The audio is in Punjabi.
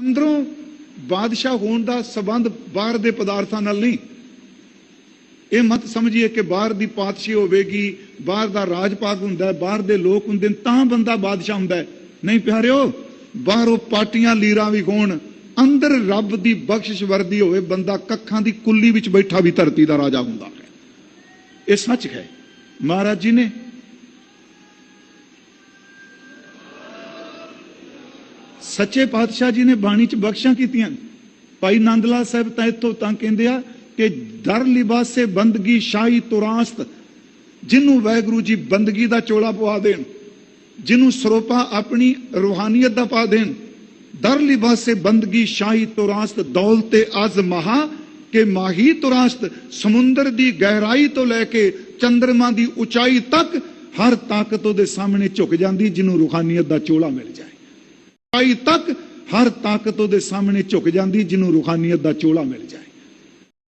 ਅੰਦਰੋਂ ਬਾਦਸ਼ਾਹ ਹੋਣ ਦਾ ਸਬੰਧ ਬਾਹਰ ਦੇ ਪਦਾਰਥਾਂ ਨਾਲ ਨਹੀਂ। ਇਹ ਮਤ ਸਮਝੀਏ ਕਿ ਬਾਹਰ ਦੀ ਪਾਤਸ਼ਾਹੀ ਹੋਵੇਗੀ, ਬਾਹਰ ਦਾ ਰਾਜ ਪਾਗ ਹੁੰਦਾ ਬਾਹਰ ਦੇ ਲੋਕ ਹੁੰਦੇ ਨੇ, ਤਾਂ ਬੰਦਾ ਬਾਦਸ਼ਾਹ ਹੁੰਦਾ ਹੈ। ਨਹੀਂ ਪਿਆਰਿਓ, ਬਾਹਰੋਂ ਪਾਟੀਆਂ, ਲੀਰਾਂ ਵੀ ਹੋਣ ਅੰਦਰ ਰੱਬ ਦੀ ਬਖਸ਼ਿਸ਼ ਵਰਦੀ ਹੋਵੇ, ਬੰਦਾ ਕੱਖਾਂ ਦੀ ਕੁੱਲੀ ਵਿੱਚ ਬੈਠਾ ਵੀ ਧਰਤੀ ਦਾ ਰਾਜਾ ਹੁੰਦਾ ਹੈ। ਇਹ ਸੱਚ ਹੈ। ਮਹਾਰਾਜ ਜੀ ਨੇ ਸੱਚੇ ਪਾਤਸ਼ਾਹ ਜੀ ਨੇ ਬਾਣੀ ਚ ਬਖਸ਼ਾਂ ਕੀਤੀਆਂ। ਭਾਈ ਨੰਦ ਲਾਲ ਸਾਹਿਬ ਤਾਂ ਇੱਥੋਂ ਤਾਂ ਕਹਿੰਦੇ ਆ ਕਿ ਦਰ ਲਿਬਾਸੇ ਬੰਦਗੀ ਸ਼ਾਹੀ ਤੁਰਾਸਤ ਜਿਹਨੂੰ ਵੈਗਰੂ ਜੀ ਬੰਦਗੀ ਦਾ ਚੋਲਾ ਪਵਾ ਦੇਣ ਜਿਹਨੂੰ ਸਰੋਪਾ ਆਪਣੀ ਰੂਹਾਨੀਅਤ ਦਾ ਪਾ ਦੇਣ, ਦਰ ਲਿਬਾਸੇ ਬੰਦਗੀ ਸ਼ਾਹੀ ਤੁਰਾਸਤ ਦੌਲਤੇ ਅਜ਼ ਮਹਾ ਕਿ ਮਾਹੀ ਤੁਰਾਸਤ ਸਮੁੰਦਰ ਦੀ ਗਹਿਰਾਈ ਤੋਂ ਲੈ ਕੇ ਚੰਦਰਮਾ ਦੀ ਉਚਾਈ ਤੱਕ ਹਰ ਤਾਕਤ ਉਹਦੇ ਸਾਹਮਣੇ ਝੁਕ ਜਾਂਦੀ ਜਿਹਨੂੰ ਰੂਹਾਨੀਅਤ ਦਾ ਚੋਲਾ ਮਿਲ ਜਾਏ। ਆਈ ਤੱਕ ਹਰ ਤਾਕਤ ਉਹਦੇ ਸਾਹਮਣੇ ਝੁਕ ਜਾਂਦੀ ਜਿਹਨੂੰ ਰੂਹਾਨੀਅਤ ਦਾ ਚੋਲਾ ਮਿਲ ਜਾਏ।